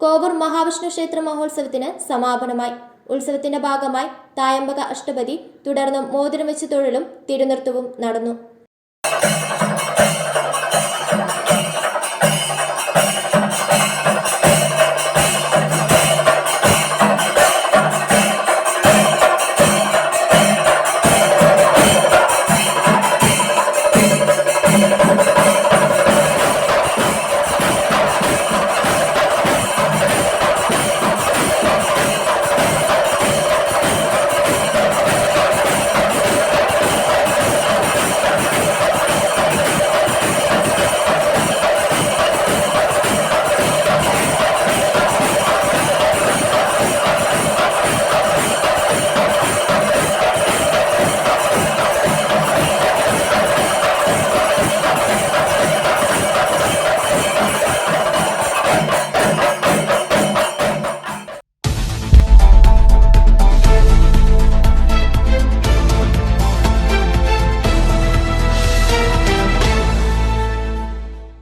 കോവൂർ മഹാവിഷ്ണു ക്ഷേത്ര മഹോത്സവത്തിന് സമാപനമായി. ഉത്സവത്തിന്റെ ഭാഗമായി തായമ്പക അഷ്ടപതി തുടർന്ന് മോതിരം വെച്ച് തൊഴിലും തിരുനൃത്തവും നടന്നു.